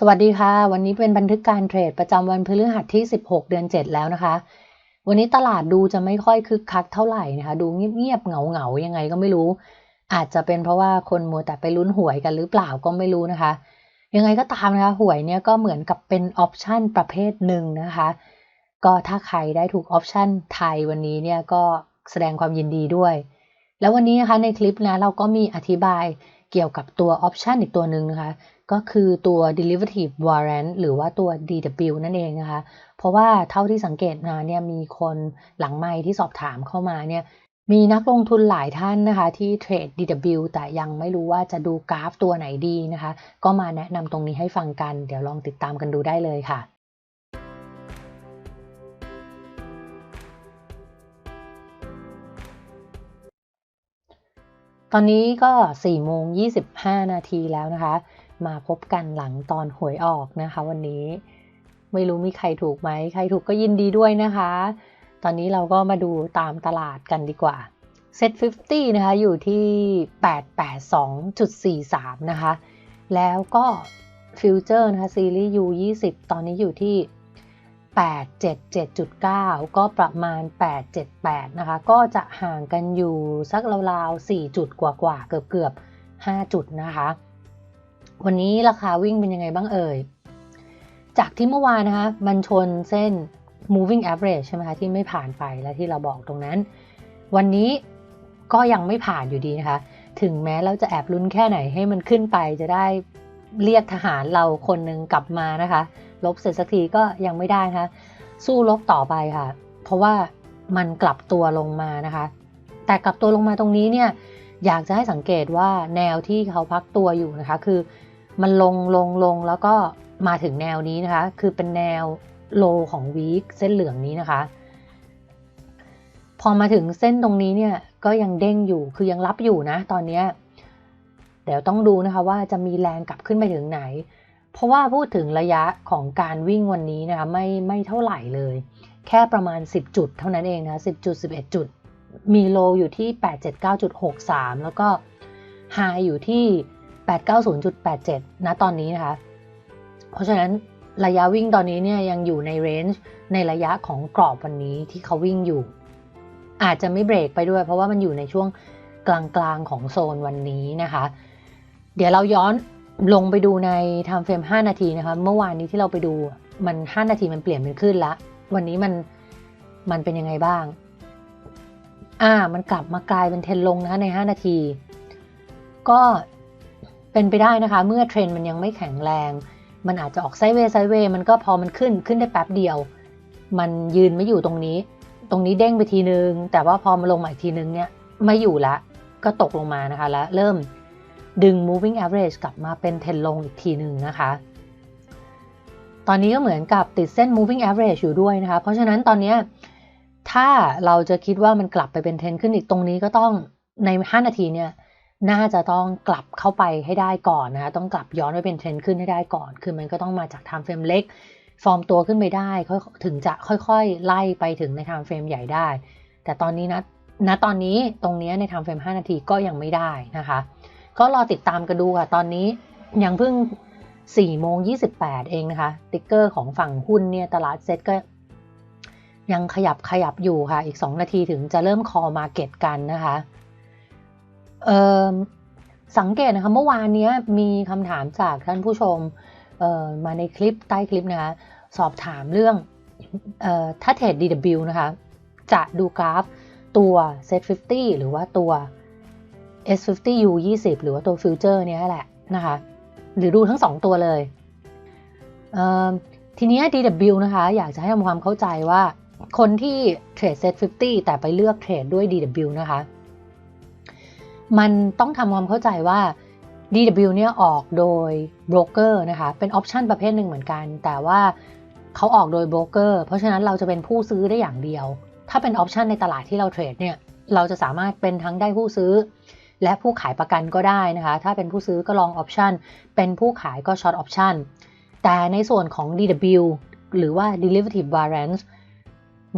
สวัสดีค่ะ วันนี้เป็นบันทึกการเทรดประจำวันพฤหัสที่ 16 เดือน 7 แล้วนะคะ วันนี้ตลาดดูจะไม่ค่อยคึกคักเท่าไหร่นะคะ ดูเงียบๆเหงาๆยังไงก็ไม่รู้ อาจจะเป็นเพราะว่าคนมัวแต่ไปลุ้นหวยกันหรือเปล่าก็ไม่รู้นะคะ ยังไงก็ตามนะคะหวยเนี่ยก็เหมือนกับเป็นออปชันประเภทหนึ่งนะคะ ก็ถ้าใครได้ถูกออปชันไทยวันนี้เนี่ยก็แสดงความยินดีด้วย แล้ววันนี้นะคะในคลิปนะเราก็มีอธิบาย เกี่ยวกับตัวออปชันอีกตัวหนึ่งนะคะ ก็คือตัว derivative warrant หรือว่าตัว DW นั่นเองนะคะ เพราะว่าเท่าที่สังเกตมาเนี่ยมีคนหลังไมค์ที่สอบถามเข้ามาเนี่ยมีนักลงทุนหลายท่านนะคะที่เทรด DW แต่ยังไม่รู้ว่าจะดูกราฟตัวไหนดีนะคะ ก็มาแนะนำตรงนี้ให้ฟังกัน เดี๋ยวลองติดตามกันดูได้เลยค่ะ ตอนนี้ก็4โมง25 นาทีแล้วนะคะ มาพบกันหลังตอนหวยออกนะคะ วันนี้ไม่รู้มีใครถูกไหม ใครถูกก็ยินดีด้วยนะคะ ตอนนี้เราก็มาดูตามตลาดกันดีกว่า Set 50 นะคะ อยู่ที่ 882.43 นะคะ แล้วก็ฟิวเจอร์นะคะซีรีส์ U20 ตอนนี้อยู่ที่ 877.9 ก็ประมาณ 878 นะคะ ก็จะห่างกันอยู่สักราวๆ 4 จุดกว่าๆ เกือบๆ5จุดนะคะ วันนี้ราคาวิ่งเป็นยังไงบ้างเอ่ย จากที่เมื่อวานนะคะ มันชนเส้น moving average ใช่ไหมคะ ที่ไม่ผ่านไปและที่เราบอกตรงนั้น วันนี้ก็ยังไม่ผ่านอยู่ดีนะคะ ถึงแม้เราจะแอบลุ้นแค่ไหนให้มันขึ้นไปจะได้เรียกทหารเราคนหนึ่งกลับมานะคะ ลบเสร็จสักทีก็ยังไม่ได้นะคะ สู้ลบต่อไปค่ะ เพราะว่ามันกลับตัวลงมานะคะ แต่กลับตัวลงมาตรงนี้เนี่ยอยากจะให้สังเกตว่าแนวที่เขาพักตัวอยู่นะคะ คือมันลงลงลงแล้วก็มาถึงแนวนี้นะคะ คือเป็นแนวโลของวีคเส้นเหลืองนี้นะคะ พอมาถึงเส้นตรงนี้เนี่ยก็ยังเด้งอยู่คือยังรับอยู่นะตอนนี้เดี๋ยวต้องดูนะคะว่าจะมีแรงกลับขึ้นไปถึงไหน เพราะว่าพูดถึงระยะของการวิ่งวันนี้นะคะไม่ไม่เท่าไหร่เลย แค่ประมาณ 10 จุดเท่านั้นเองนะ10จุด11 จุด มีโลอยู่ที่ 879.63 แล้วก็ไฮอยู่ที่ 890.87 นะตอนนี้นะคะ เพราะฉะนั้นระยะวิ่งตอนนี้เนี่ยยังอยู่ในเรนจ์ในระยะของกรอบวันนี้ที่เขาวิ่งอยู่ อาจจะไม่เบรกไปด้วย เพราะว่ามันอยู่ในช่วงกลางๆของโซนวันนี้นะคะ เดี๋ยวเราย้อน ลงไปดูใน time frame 5 นาทีนะคะ เมื่อวานนี้ที่เราไปดูมัน 5 นาทีมันเปลี่ยนเป็นขึ้นละ วันนี้มันมันเป็นยังไงบ้าง อ่า มันกลับมากลายเป็นเทรนลงนะคะใน 5 นาที ก็เป็นไปได้นะคะ เมื่อเทรนมันยังไม่แข็งแรง มันอาจจะออกไซเวย์ไซเวย์มันก็พอมันขึ้นขึ้นได้แป๊บเดียว มันยืนไม่อยู่ตรงนี้ ตรงนี้เด้งไปทีนึง แต่ว่าพอมาลงมาอีกทีนึงเนี่ยไม่อยู่ละ ก็ตกลงมานะคะ แล้วเริ่ม ดึง moving average กลับมาเป็นเทรนลงอีกทีหนึ่งนะคะ ตอนนี้ก็เหมือนกับติดเส้น moving average อยู่ด้วยนะคะ เพราะฉะนั้นตอนนี้ถ้าเราจะคิดว่ามันกลับไปเป็นเทรนขึ้นอีกตรงนี้ก็ต้องใน 5 นาทีเนี่ยน่าจะต้องกลับเข้าไปให้ได้ก่อนนะคะต้องกลับย้อนไปเป็นเทรนขึ้นให้ได้ก่อน คือมันก็ต้องมาจาก time frame เล็ก ฟอร์มตัวขึ้นไปได้ถึงจะค่อยๆ ไล่ไปถึงใน time frame ใหญ่ได้ แต่ตอนนี้นะณตอนนี้ตรงนี้ใน time frame 5นาทีก็ยังไม่ได้นะคะ ก็รอติดตามกันดูค่ะ ตอนนี้ยังเพิ่ง4โมง28 เองนะคะ ติ๊กเกอร์ของฝั่งหุ้นเนี่ย ตลาดเซ็ตก็ยังขยับขยับอยู่ค่ะ อีก 2 นาทีถึงจะเริ่มคอมาเก็ตกันนะคะสังเกตนะคะเมื่อวานนี้มีคำถามจากท่านผู้ชมมาในคลิปใต้คลิปนะคะ สอบถามเรื่องออถ้าเทรด DW นะคะ จะดูกราฟตัว Set 50 หรือว่าตัว S50 U20 หรือว่าตัวฟิวเจอร์เนี่ยแหละนะคะ หรือดูทั้ง 2 ตัวเลยทีนี้ DW นะคะ อยากจะให้ทำความเข้าใจว่าคนที่เทรด Set 50 แต่ไปเลือกเทรดด้วย DW นะคะ มันต้องทำความเข้าใจว่า DW เนี่ยออกโดยโบรกเกอร์นะคะ เป็นออปชันประเภทหนึ่งเหมือนกัน แต่ว่าเขาออกโดยโบรกเกอร์ เพราะฉะนั้นเราจะเป็นผู้ซื้อได้อย่างเดียว ถ้าเป็นออปชันในตลาดที่เราเทรดเนี่ย เราจะสามารถเป็นทั้งได้ผู้ซื้อ และผู้ขายประกันก็ได้นะคะ ถ้าเป็นผู้ซื้อก็ลองออปชันเป็นผู้ขายก็ช็อตออปชันแต่ในส่วนของ DW หรือว่า derivative variance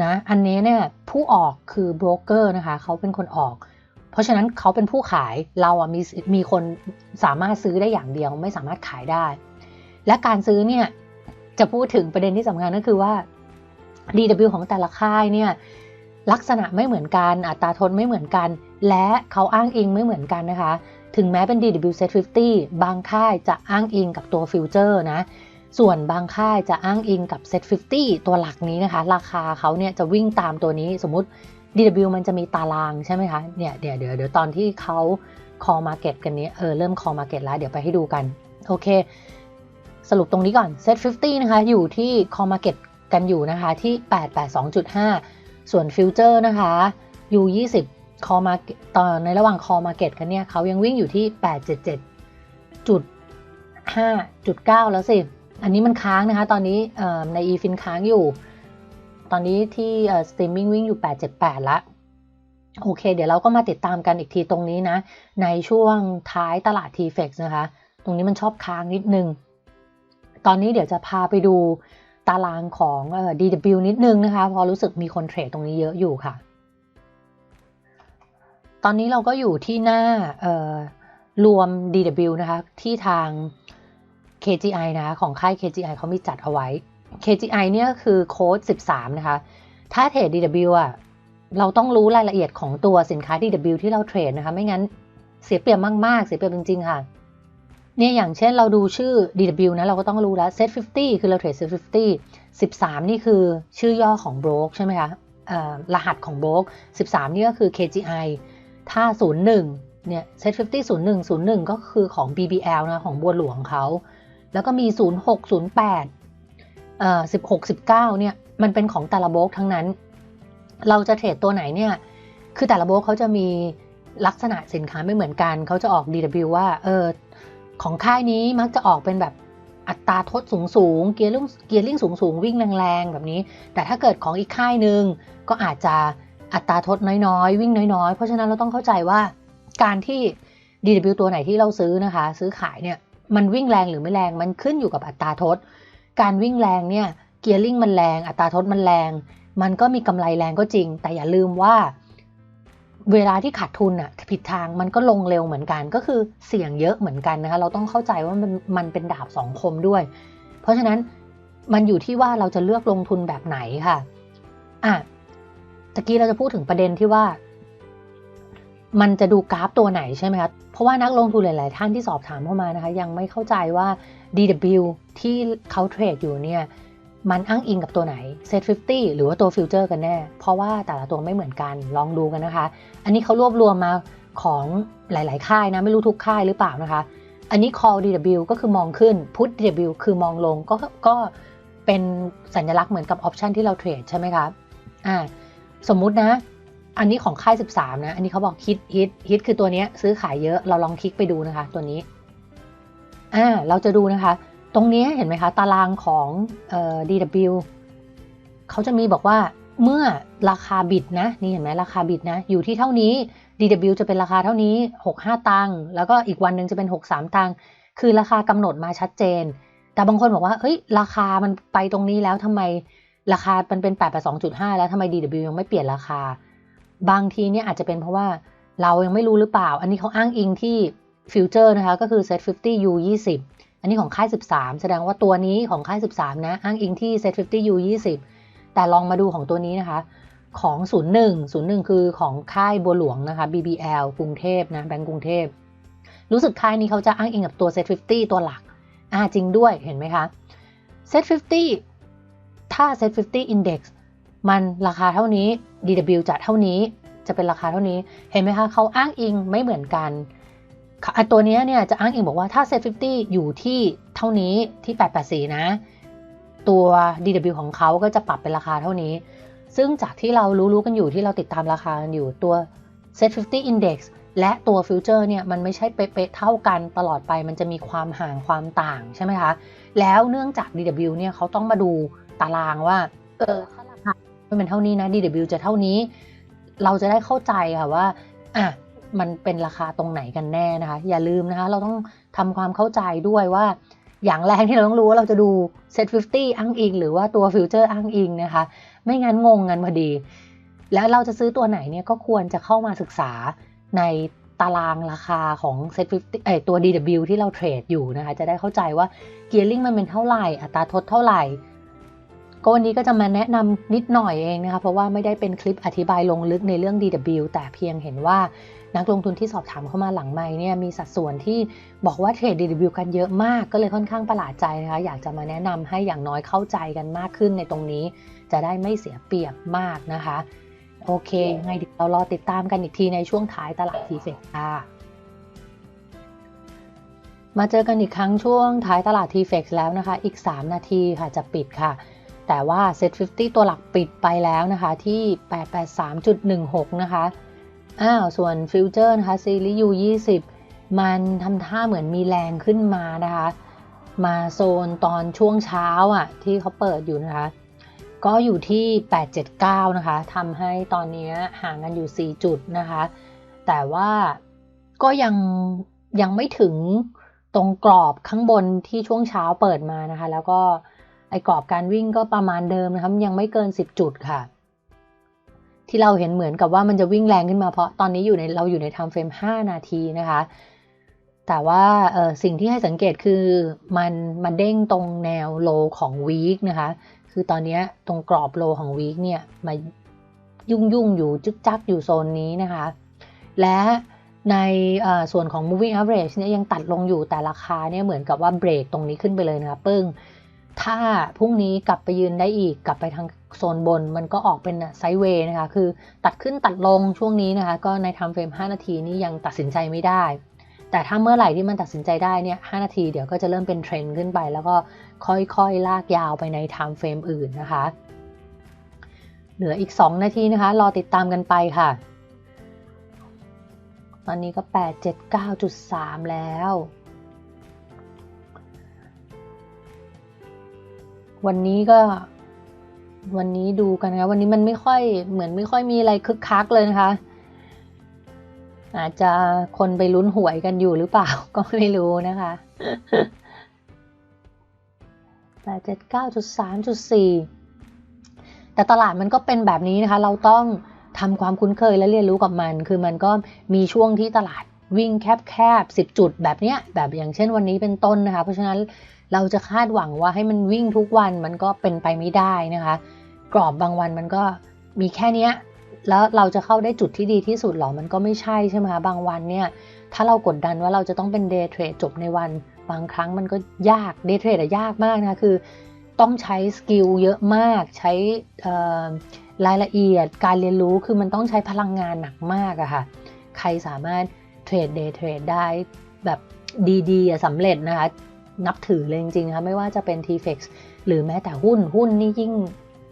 นะอันนี้เนี่ยผู้ออกคือโบรกเกอร์นะคะเขาเป็นคนออก เพราะฉะนั้นเขาเป็นผู้ขายเราอะมีมีคนสามารถซื้อได้อย่างเดียวไม่สามารถขายได้ และการซื้อเนี่ยจะพูดถึงประเด็นที่สำคัญก็คือว่า DW ของแต่ละค่ายเนี่ย ลักษณะไม่เหมือนกัน อัตราทนไม่เหมือนกัน และเขาอ้างอิงไม่เหมือนกันนะคะ ถึงแม้เป็น DW Set 50 บางค่ายจะอ้างอิงกับตัวฟิวเจอร์นะ ส่วนบางค่ายจะอ้างอิงกับ Set 50 ตัวหลักนี้นะคะ ราคาเขาเนี่ยจะวิ่งตามตัวนี้ สมมติ DW มันจะมีตารางใช่ไหมคะ เนี่ยเดี๋ยวเดี๋ยวเดี๋ยวตอนที่เขา call market กันนี้ เออเริ่ม call market แล้ว เดี๋ยวไปให้ดูกัน โอเค สรุปตรงนี้ก่อน Set 50 นะคะ อยู่ที่ call market กันอยู่นะคะที่ 882.5 ส่วนฟิวเจอร์นะคะ U 20 call market ตอนในระหว่าง call market กันเนี่ยเขายังวิ่งอยู่ที่ 877.5.9แล้วสิ อันนี้มันค้างนะคะ ตอนนี้ใน eFin ค้างอยู่ ตอนนี้ที่ streaming วิ่งอยู่ 878ละโอเค เดี๋ยวเราก็มาติดตามกันอีกทีตรงนี้นะ ในช่วงท้ายตลาด TFX นะคะ ตรงนี้มันชอบค้างนิดนึง ตอนนี้เดี๋ยวจะพาไปดู ตารางของ DW นิดนึงนะคะพราะรู้สึกมีคนเทรดตรงนี้เยอะอยู่ค่ะ ตอนนี้เราก็อยู่ที่หน้ารวม DW นะคะ ที่ทาง KGI นะคะของค่าย KGI เขามีจัดเอาไว้ KGI เนี่ยคือโค้ด 13 นะคะ ถ้าเทรด DW อะเราต้องรู้รายละเอียดของตัวสินค้า DW ที่เราเทรดนะคะ ไม่งั้นเสียเปรียบมาก ๆ เสียเปรียบจริง ๆ ค่ะ เนี่ยอย่างเช่นเราดูชื่อ DW นะเราก็ต้องรู้แล้ว Set 50 คือเราเทรด Set 50 13 นี่คือชื่อย่อของ Broke ใช่ไหมคะรหัสของ Broke 13 นี่ก็คือ KGI ถ้า 01 เนี่ย Set 50 01 01 ก็คือของ BBL นะของบัวหลวงเขา แล้วก็มี 06 08เอ่อ16 19 เนี่ยมันเป็นของแต่ละโบรกทั้งนั้น เราจะเทรดตัวไหนเนี่ย คือแต่ละโบรกเขาจะมีลักษณะสินค้าไม่เหมือนกัน เขาจะออก DW ว่า เออ ของค่ายนี้มักจะออกเป็นแบบอัตราทดสูงสูงเกียร์ลิ่งเกียร์ลิ่งสูงสูงวิ่งแรงๆแบบนี้ แต่ถ้าเกิดของอีกค่ายหนึ่งก็อาจจะอัตราทดน้อยๆ วิ่งน้อยๆ เพราะฉะนั้นเราต้องเข้าใจว่าการที่ DW ตัวไหนที่เราซื้อนะคะ ซื้อขายเนี่ยมันวิ่งแรงหรือไม่แรงมันขึ้นอยู่กับอัตราทด การวิ่งแรงเนี่ยเกียร์ลิ่งมันแรง อัตราทดมันแรง มันก็มีกำไรแรงก็จริง แต่อย่าลืมว่า เวลาที่ขาดทุนอะผิดทางมันก็ลงเร็วเหมือนกันก็คือเสี่ยงเยอะเหมือนกันนะคะเราต้องเข้าใจว่ามันมันเป็นดาบสองคมด้วย เพราะฉะนั้นมันอยู่ที่ว่าเราจะเลือกลงทุนแบบไหนค่ะอะตะกี้เราจะพูดถึงประเด็นที่ว่า มันจะดูกราฟตัวไหนใช่ไหมคะเพราะว่านักลงทุนหลาย ๆ ท่านที่สอบถามเข้ามานะคะ ยังไม่เข้าใจว่า DW ที่เขาเทรดอยู่เนี่ย มันอ้างอิงกับตัวไหน Set 50 หรือว่าตัวฟิวเจอร์กันแน่ เพราะว่าแต่ละตัวไม่เหมือนกัน ลองดูกันนะคะ อันนี้เขารวบรวมมาของหลาย ๆ ค่ายนะ ไม่รู้ทุกค่ายหรือเปล่านะคะ อันนี้ call DW ก็คือมองขึ้น put DW คือมองลง ก็ก็เป็นสัญลักษณ์เหมือนกับออปชันที่เราเทรดใช่ไหมคะ อ่า สมมุตินะ อันนี้ของค่าย 13 นะ อันนี้เขาบอกฮิตฮิตฮิตคือตัวนี้ซื้อขายเยอะ เราลองคลิกไปดูนะคะ ตัวนี้ อ่า เราจะดูนะคะ ตรงนี้เห็นไหมคะ ตารางของออ DW เขาจะมีบอกว่าเมื่อราคาบิดนะ นี่เห็นไหมราคาบิดนะ อยู่ที่เท่านี้ DW จะเป็นราคาเท่านี้ 65 ตังค์แล้วก็อีกวันหนึ่งจะเป็น 63 ตังค์คือราคากำหนดมาชัดเจน แต่บางคนบอกว่าเฮ้ย ราคามันไปตรงนี้แล้วทำไมราคามันเป็น8 8 2.5 แล้วทำไม DW ยังไม่เปลี่ยนราคา บางทีเนี่ยอาจจะเป็นเพราะว่าเรายังไม่รู้หรือเปล่า อันนี้เขาอ้างอิงที่ฟิวเจอร์นะคะ ก็คือ Set 50 U 20 อันนี้ของค่าย 13 แสดงว่าตัวนี้ของค่าย 13 นะ อ้างอิงที่ Set 50 U 20 แต่ลองมาดูของตัวนี้นะคะ ของ 01 01 คือของค่ายบัวหลวงนะคะ BBL กรุงเทพนะ แบงก์กรุงเทพ รู้สึกค่ายนี้เขาจะอ้างอิงกับตัว Set 50 ตัวหลัก อ่าจริงด้วย เห็นไหมคะ Set 50 ถ้า Set 50 Index มันราคาเท่านี้ DW จะเท่านี้ จะเป็นราคาเท่านี้ เห็นไหมคะ เขาอ้างอิงไม่เหมือนกัน ตัวนี้เนี่ยจะอ้างอิงบอกว่าถ้า Set 50 อยู่ที่เท่านี้ที่ 884 นะ ตัว DW ของเขาก็จะปรับเป็นราคาเท่านี้ ซึ่งจากที่เรารู้ๆกันอยู่ที่เราติดตามราคากันอยู่ตัว Set 50 Index และตัวฟิวเจอร์เนี่ยมันไม่ใช่เป๊ะๆเท่ากันตลอดไปมันจะมีความห่างความต่างใช่ไหมคะ แล้วเนื่องจาก DW เนี่ยเขาต้องมาดูตารางว่า เออถ้าราคามันเป็นเท่านี้นะ DW จะเท่านี้ เราจะได้เข้าใจค่ะว่าอะ มันเป็นราคาตรงไหนกันแน่นะคะ อย่าลืมนะคะ เราต้องทำความเข้าใจด้วยว่า อย่างแรกที่เราต้องรู้ว่าเราจะดู Set 50 อ้างอิง หรือว่าตัวฟิวเจอร์อ้างอิงนะคะ ไม่งั้นงงกันพอดี แล้วเราจะซื้อตัวไหนเนี่ยก็ควรจะเข้ามาศึกษาในตารางราคาของ Set 50เอ้ตัว DW ที่เราเทรดอยู่นะคะ จะได้เข้าใจว่าเกียร์ลิงมันเป็นเท่าไหร่ อัตราทดเท่าไหร่ ก็วันนี้ก็จะมาแนะนำนิดหน่อยเองนะคะ เพราะว่าไม่ได้เป็นคลิปอธิบายลงลึกในเรื่อง DW แต่เพียงเห็นว่า นักลงทุนที่สอบถามเข้ามาหลังไมค์เนี่ยมีสัดส่วนที่บอกว่าเทรด DW กันเยอะมากก็เลยค่อนข้างประหลาดใจนะคะอยากจะมาแนะนำให้อย่างน้อยเข้าใจกันมากขึ้นในตรงนี้ จะได้ไม่เสียเปรียบมากนะคะ โอเคไงเดี๋ยวเรารอติดตามกันอีกทีในช่วงท้ายตลาดทีเฟกค่ะมาเจอกันอีกครั้งช่วงท้ายตลาดทีเฟกแล้วนะคะ อีก 3 นาทีค่ะจะปิดค่ะ แต่ว่า Set 50 ตัวหลักปิดไปแล้วนะคะที่ 883.16 นะคะ อ้าวส่วนฟิวเจอร์นะคะซีรีส์ U20 มันทำท่าเหมือนมีแรงขึ้นมานะคะ มาโซนตอนช่วงเช้าอะที่เขาเปิดอยู่นะคะ ก็อยู่ที่ 879 นะคะทำให้ตอนนี้ห่างกันอยู่ 4 จุดนะคะ แต่ว่าก็ยังยังไม่ถึงตรงกรอบข้างบนที่ช่วงเช้าเปิดมานะคะ แล้วก็ไอกรอบการวิ่งก็ประมาณเดิมนะคะยังไม่เกิน 10 จุดค่ะ ที่เราเห็นเหมือนกับว่ามันจะวิ่งแรงขึ้นมาเพราะตอนนี้อยู่ในเราอยู่ใน time frame 5นาทีนะคะ แต่ว่าสิ่งที่ให้สังเกตคือมันมันเด้งตรงแนวโลของวีคนะคะ คือตอนนี้ตรงกรอบโลของวีคเนี่ยมายุ่งยุ่งอยู่จึกจักอยู่โซนนี้นะคะ และในส่วนของ moving average เนี่ยยังตัดลงอยู่แต่ราคาเนี่ยเหมือนกับว่าเบรกตรงนี้ขึ้นไปเลยนะคะปึ้ง ถ้าพรุ่งนี้กลับไปยืนได้อีกกลับไปทางโซนบน มันก็ออกเป็นไซด์เวย์นะคะ คือตัดขึ้นตัดลงช่วงนี้นะคะ ก็ใน time frame 5นาทีนี้ยังตัดสินใจไม่ได้ แต่ถ้าเมื่อไหร่ที่มันตัดสินใจได้เนี่ย 5 นาทีเดี๋ยวก็จะเริ่มเป็นเทรนด์ขึ้นไป แล้วก็ค่อยๆ ลากยาวไปใน time frame อื่นนะคะ เหลืออีก 2 นาทีนะคะ รอติดตามกันไปค่ะ ตอนนี้ก็ 879.3 แล้ว วันนี้ก็วันนี้ดูกันนะวันนี้มันไม่ค่อยเหมือนไม่ค่อยมีอะไรคึกคักเลยนะคะ อาจจะคนไปลุ้นหวยกันอยู่หรือเปล่าก็ไม่รู้นะคะแปดเจ็ดเก้าจุดสามจุดสี่แต่ตลาดมันก็เป็นแบบนี้นะคะ เราต้องทำความคุ้นเคยและเรียนรู้กับมัน คือมันก็มีช่วงที่ตลาดวิ่งแคบๆสิบจุดแบบเนี้ยแบบอย่างเช่นวันนี้เป็นต้นนะคะ เพราะฉะนั้น เราจะคาดหวังว่าให้มันวิ่งทุกวันมันก็เป็นไปไม่ได้นะคะ กรอบบางวันมันก็มีแค่เนี้ยแล้วเราจะเข้าได้จุดที่ดีที่สุดหรอมันก็ไม่ใช่ใช่ไหมคะบางวันเนี่ยถ้าเรากดดันว่าเราจะต้องเป็นเดย์เทรดจบในวัน บางครั้งมันก็ยากเดย์เทรดอะยากมากนะคะคือ ต้องใช้สกิลเยอะมาก ใช้รายละเอียดการเรียนรู้คือมันต้องใช้พลังงานหนักมากอะค่ะ ใครสามารถเทรดเดย์เทรดได้แบบดีๆสำเร็จนะคะ นับถือเลยจริงๆนะคะไม่ว่าจะเป็น t-fex หรือแม้แต่หุ้นหุ้นนี่ยิ่ง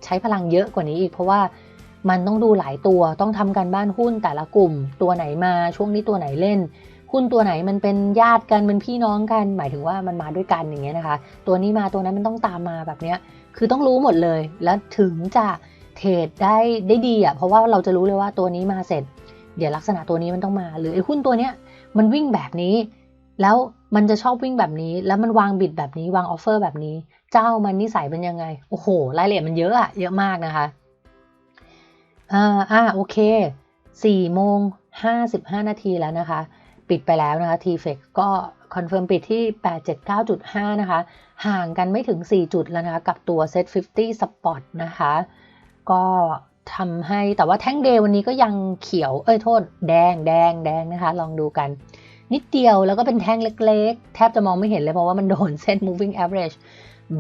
ใช้พลังเยอะกว่านี้อีก เพราะว่ามันต้องดูหลายตัวต้องทำการบ้านหุ้นแต่ละกลุ่ม ตัวไหนมาช่วงนี้ตัวไหนเล่น หุ้นตัวไหนมันเป็นญาติกันเป็นพี่น้องกัน หมายถึงว่ามันมาด้วยกันอย่างเงี้ยนะคะ ตัวนี้มาตัวนั้นมันต้องตามมาแบบเนี้ยคือต้องรู้หมดเลย แล้วถึงจะเทรดได้ได้ดีอะเพราะว่าเราจะรู้เลยว่าตัวนี้มาเสร็จ เดี๋ยวลักษณะตัวนี้มันต้องมา หรือไอ้หุ้นตัวเนี้ยมันวิ่งแบบนี้ แล้วมันจะชอบวิ่งแบบนี้ แล้วมันวางบิดแบบนี้ วางออฟเฟอร์แบบนี้ เจ้ามันนิสัยเป็นยังไง โอ้โห รายละเอียดมันเยอะอะเยอะมากนะคะ อ่า อ่า โอเค4โมง55นาทีแล้วนะคะ ปิดไปแล้วนะคะ TFX ก็คอนเฟิร์มปิดที่ 879.5 นะคะ ห่างกันไม่ถึง 4 จุดแล้วนะคะ กับตัว Set 50 Spot นะคะ ก็ทำให้แต่ว่าแท่งเดย์วันนี้ก็ยังเขียว เอ้ยโทษ แดงแดงแดงนะคะ ลองดูกัน นิดเดียวแล้วก็เป็นแท่งเล็กๆ แทบจะมองไม่เห็นเลยเพราะว่ามันโดนเส้น moving average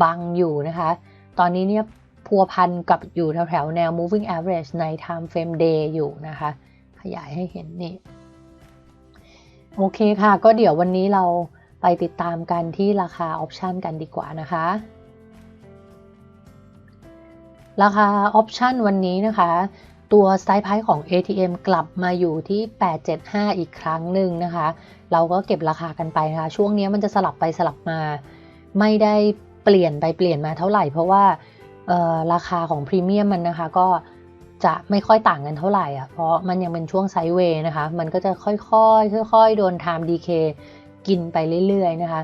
บังอยู่นะคะ ตอนนี้เนี่ยพัวพันกับอยู่แถวๆแนว moving average ใน time frame day อยู่นะคะ ขยายให้เห็นนี่ โอเคค่ะ ก็เดี๋ยววันนี้เราไปติดตามกันที่ราคาออปชันกันดีกว่านะคะ ราคาออปชันวันนี้นะคะ ตัวสไตล์ไพของ ATM กลับมาอยู่ที่ 875 อีกครั้งหนึ่งนะคะ เราก็เก็บราคากันไปนะคะ ช่วงนี้มันจะสลับไปสลับมา ไม่ได้เปลี่ยนไปเปลี่ยนมาเท่าไหร่ เพราะว่าราคาของพรีเมียมมันนะคะก็จะไม่ค่อยต่างกันเท่าไหร่อะ เพราะมันยังเป็นช่วงไซด์เวย์นะคะ มันก็จะค่อยๆ ค่อยๆ โดน time decay กินไปเรื่อยๆ นะคะ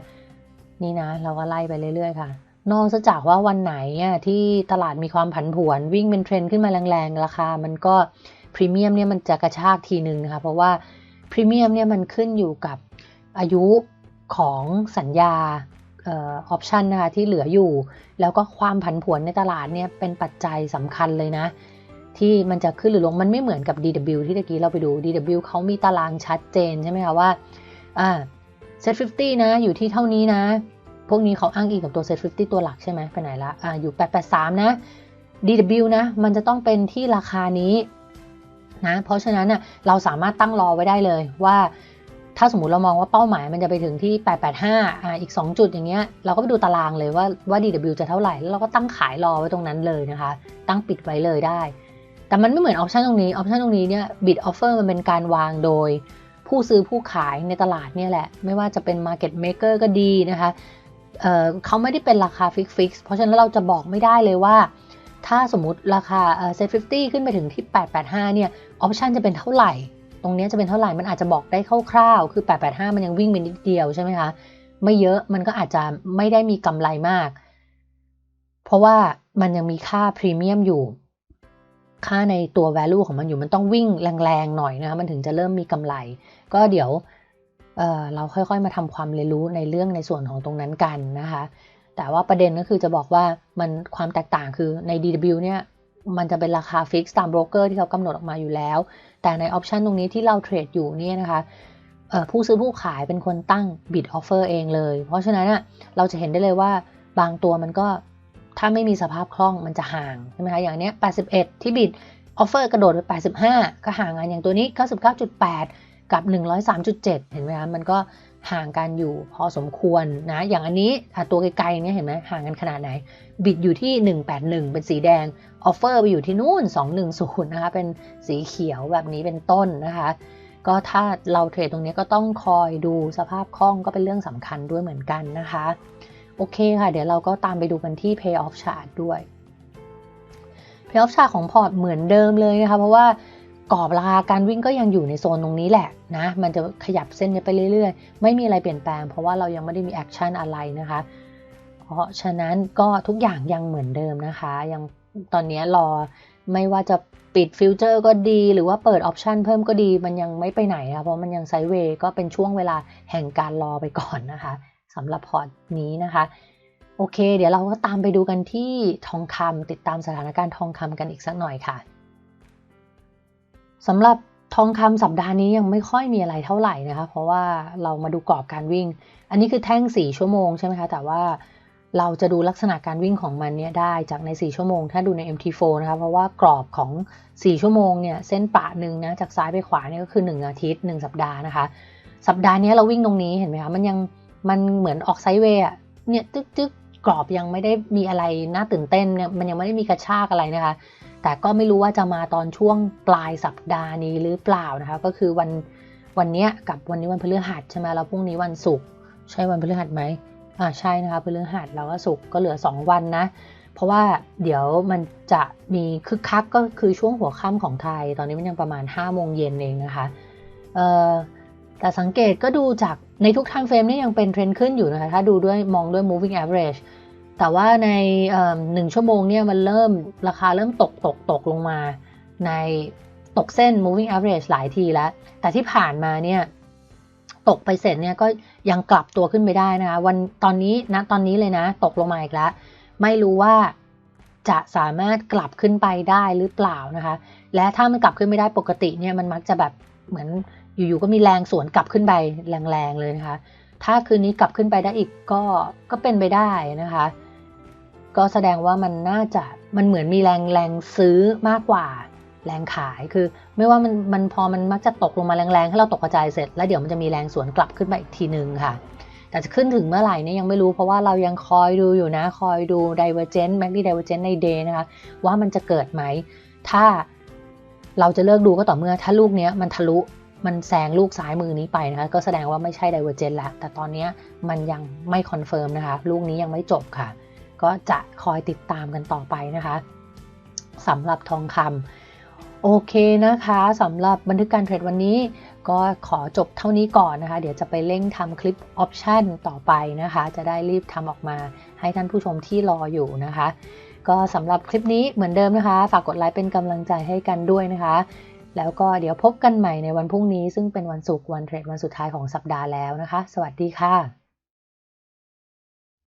นี่นะ เราก็ไล่ไปเรื่อยๆ ค่ะ นอกจากว่าวันไหนอะที่ตลาดมีความผันผวนวิ่งเป็นเทรนด์ขึ้นมาแรงๆ ราคา มันก็พรีเมียมเนี่ยมันจะกระชากทีหนึ่งนะคะ เพราะว่าพพรีเมียมเนี่ยมันขึ้นอยู่กับอายุของสัญญาออปชันนะคะที่เหลืออยู่ แล้วก็ความผันผวนในตลาดเนี่ยเป็นปัจจัยสำคัญเลยนะ ที่มันจะขึ้นหรือลงมันไม่เหมือนกับ DW ที่ตะกี้เราไปดู DW เขามีตารางชัดเจนใช่ไหมคะว่าอ่า Set 50นะอยู่ที่เท่านี้นะ พวกนี้เขาอ้างอิงกับตัว Set 50ตัวหลักใช่ไหมไปไหนละอ่าอยู่ 883 นะ DW นะ มันจะต้องเป็นที่ราคานี้นะเพราะฉะนั้นน่ะเราสามารถตั้งรอไว้ได้เลยว่า ถ้าสมมติเรามองว่าเป้าหมายมันจะไปถึงที่ 885อ่าอีก 2 จุดอย่างเงี้ยเราก็ไปดูตารางเลยว่าว่า DW จะเท่าไหร่แล้วเราก็ตั้งขายรอไว้ตรงนั้นเลยนะคะ ตั้งปิดไว้เลยได้ แต่มันไม่เหมือนออปชันตรงนี้ออปชันตรงนี้เนี่ย bid offer มันเป็นการวางโดย ผู้ซื้อผู้ขายในตลาดเนี่ยแหละ ไม่ว่าจะเป็น market maker ก็ดีนะคะ เเขาไม่ได้เป็นราคาฟิกฟิกเพราะฉะนั้นเราจะบอกไม่ได้เลยว่า ถ้าสมมติราคาเซ็ต50ขึ้นไปถึงที่ 885 เนี่ยออปชันจะเป็นเท่าไหร่ ตรงนี้จะเป็นเท่าไหร่ มันอาจจะบอกได้คร่าวๆ คือ 885 มันยังวิ่งไปนิดเดียวใช่ไหมคะ ไม่เยอะมันก็อาจจะไม่ได้มีกำไรมาก เพราะว่ามันยังมีค่าพรีเมียมอยู่ ค่าในตัว value ของมันอยู่มันต้องวิ่งแรงๆหน่อยนะคะมันถึงจะเริ่มมีกำไร ก็เดี๋ยว เเราค่อยๆ มาทำความเรียนรู้ในเรื่องในส่วนของตรงนั้นกันนะคะ แต่ว่าประเด็นก็คือจะบอกว่ามันความแตกต่างคือใน DW เนี่ยมันจะเป็นราคาฟิกซ์ตามโบรกเกอร์ที่เขากำหนดออกมาอยู่แล้ว แต่ในออปชันตรงนี้ที่เราเทรดอยู่เนี่ยนะคะผู้ซื้อผู้ขายเป็นคนตั้ง bid offer เองเลย เพราะฉะนั้นเราจะเห็นได้เลยว่าบางตัวมันก็ถ้าไม่มีสภาพคล่องมันจะห่างใช่ไหมคะอย่างเนี้ย81 ที่บิดออฟเฟอร์กระโดดไป 85 ก็ห่างกันอย่างตัวนี้ 99.8 กับ 103.7 เห็นไหมคะมันก็ห่างกันอยู่พอสมควรนะ อย่างอันนี้ตัวไกลๆเนี่ยเห็นไหมห่างกันขนาดไหน บิดอยู่ที่ 181 เป็นสีแดง ออฟเฟอร์ไปอยู่ที่นู่น 210 นะคะ เป็นสีเขียวแบบนี้เป็นต้นนะคะ ก็ถ้าเราเทรดตรงนี้ก็ต้องคอยดูสภาพคล่องก็เป็นเรื่องสำคัญด้วยเหมือนกันนะคะ โอเคค่ะ เดี๋ยวเราก็ตามไปดูกันที่ Pay Off Chart ด้วย Pay Off Chart ของพอร์ตเหมือนเดิมเลยนะคะ เพราะว่า กรอบราคาการวิ่งก็ยังอยู่ในโซนตรงนี้แหละนะ มันจะขยับเส้นนี้ไปเรื่อยๆ ไม่มีอะไรเปลี่ยนแปลง เพราะว่าเรายังไม่ได้มีแอคชั่นอะไรนะคะ เพราะฉะนั้นก็ทุกอย่างยังเหมือนเดิมนะคะ ยังตอนนี้รอไม่ว่าจะปิดฟิวเจอร์ก็ดีหรือว่าเปิดออปชันเพิ่มก็ดี มันยังไม่ไปไหนนะเพราะมันยังไซเวย์ก็เป็นช่วงเวลาแห่งการรอไปก่อนนะคะสำหรับพอร์ตนี้นะคะโอเค เดี๋ยวเราก็ตามไปดูกันที่ทองคำติดตามสถานการณ์ทองคำกันอีกสักหน่อยค่ะ สำหรับทองคำสัปดาห์นี้ยังไม่ค่อยมีอะไรเท่าไหร่นะคะ เพราะว่าเรามาดูกรอบการวิ่ง อันนี้คือแท่ง 4 ชั่วโมงใช่ไหมคะ แต่ว่าเราจะดูลักษณะการวิ่งของมันเนี่ยได้จากใน 4 ชั่วโมง ถ้าดูใน MT4 นะคะ เพราะว่ากรอบของ 4 ชั่วโมงเนี่ยเส้นปะหนึ่งนะจากซ้ายไปขวาเนี่ยก็คือ 1 อาทิตย์ 1 สัปดาห์นะคะ สัปดาห์นี้เราวิ่งตรงนี้เห็นไหมคะ มันยังมันเหมือนออกไซด์เวย์เนี่ยตึ๊กตึ๊กกรอบยังไม่ได้มีอะไรน่าตื่นเต้นเนี่ยมันยังไม่ได้มีกระชากอะไรนะคะ แต่ก็ไม่รู้ว่าจะมาตอนช่วงปลายสัปดาห์นี้หรือเปล่านะคะ ก็คือวันวันนี้กับวันนี้วันพฤหัสใช่ไหมแล้วพรุ่งนี้วันศุกร์ใช่วันพฤหัสไหมอ่าใช่นะคะพฤหัสแล้วก็ศุกร์ก็เหลือ 2 วันนะ เพราะว่าเดี๋ยวมันจะมีคึกคักก็คือช่วงหัวค่ำของไทย ตอนนี้มันยังประมาณ5โมงเย็นเองนะคะเอ่อแต่สังเกตก็ดูจากในทุก time frame นี่ยังเป็นเทรนด์ขึ้นอยู่นะคะ ถ้าดูด้วยมองด้วย moving average แต่ว่าในหนึ่งชั่วโมงเนี่ยมันเริ่มราคาเริ่มตกตกตกลงมา ในตกเส้น moving average หลายทีแล้ว แต่ที่ผ่านมาเนี่ยตกไปเสร็จเนี่ยก็ยังกลับตัวขึ้นไปได้นะคะวันตอนนี้นะตอนนี้เลยนะ ตกลงมาอีกแล้ว ไม่รู้ว่าจะสามารถกลับขึ้นไปได้หรือเปล่านะคะ และถ้ามันกลับขึ้นไม่ได้ปกติเนี่ยมันมักจะแบบเหมือนอยู่ๆก็มีแรงสวนกลับขึ้นไปแรงๆเลยนะคะ ถ้าคืนนี้กลับขึ้นไปได้อีกก็ก็เป็นไปได้นะคะ ก็แสดงว่ามันน่าจะมันเหมือนมีแรงแรงซื้อมากกว่าแรงขายคือ ไม่ว่ามันมันพอมันมักจะตกลงมาแรงๆให้เราตกกระจายเสร็จ แล้วเดี๋ยวมันจะมีแรงสวนกลับขึ้นไปอีกทีนึงค่ะ แต่จะขึ้นถึงเมื่อไหร่นี่ยังไม่รู้เพราะว่าเรายังคอยดูอยู่นะคอยดู divergent MACD divergent ใน day นะคะว่ามันจะเกิดไหม ถ้าเราจะเลิกดูก็ต่อเมื่อถ้าลูกนี้มันทะลุมันแซงลูกซ้ายมือนี้ไปนะคะก็แสดงว่าไม่ใช่ divergent แล้วแต่ตอนนี้มันยังไม่คอนเฟิร์มนะคะลูกนี้ยังไม่จบค่ะ ก็จะคอยติดตามกันต่อไปนะคะสำหรับทองคำโอเคนะคะสำหรับบันทึกการเทรดวันนี้ ก็ขอจบเท่านี้ก่อนนะคะ เดี๋ยวจะไปเร่งทำคลิปออปชันต่อไปนะคะ จะได้รีบทำออกมาให้ท่านผู้ชมที่รออยู่นะคะ ก็สำหรับคลิปนี้เหมือนเดิมนะคะ ฝากกดไลค์เป็นกำลังใจให้กันด้วยนะคะแล้วก็เดี๋ยวพบกันใหม่ในวันพรุ่งนี้ ซึ่งเป็นวันศุกร์วันเทรดวันสุดท้ายของสัปดาห์แล้วนะคะ สวัสดีค่ะ